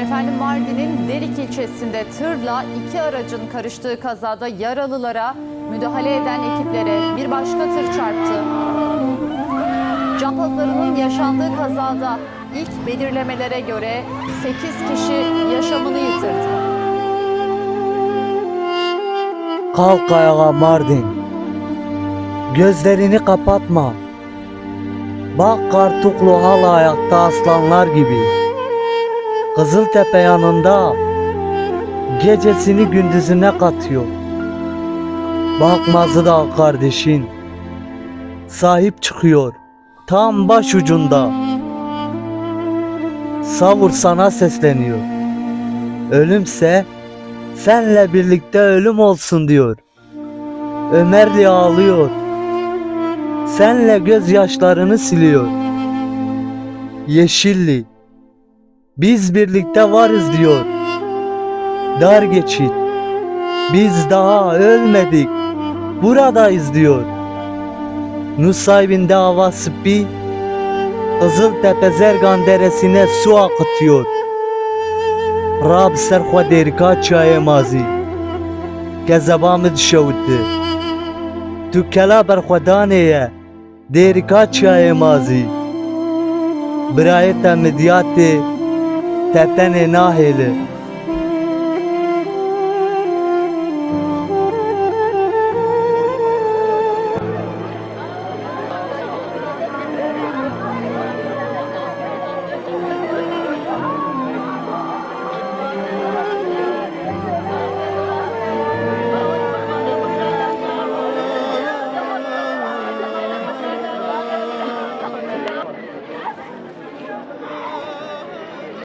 Efendim Mardin'in Derik ilçesinde tırla iki aracın karıştığı kazada yaralılara müdahale eden ekiplere bir başka tır çarptı. Can pazarının yaşandığı kazada ilk belirlemelere göre 8 kişi yaşamını yitirdi. Kalk ayağa Mardin. Gözlerini kapatma. Bak Kartuklu hala ayakta aslanlar gibi. Kızıltepe yanında gecesini gündüzüne katıyor. Bak Mazıda kardeşin sahip çıkıyor tam baş ucunda. Savur sana sesleniyor. Ölümse senle birlikte ölüm olsun diyor. Ömerli ağlıyor. Senle gözyaşlarını siliyor. Yeşilli. Biz birlikte varız diyor. Dar geçit. Biz daha ölmedik. Buradayız diyor. Nusaybin davası bir Kızıltepe Zergan deresine su akıtıyor. Rab serxwe derika çayê mazî Kezeba min dişewite Tu kela berxwedanê ye Derika çayê mazî Birayê te midyatê Te tenê nahêle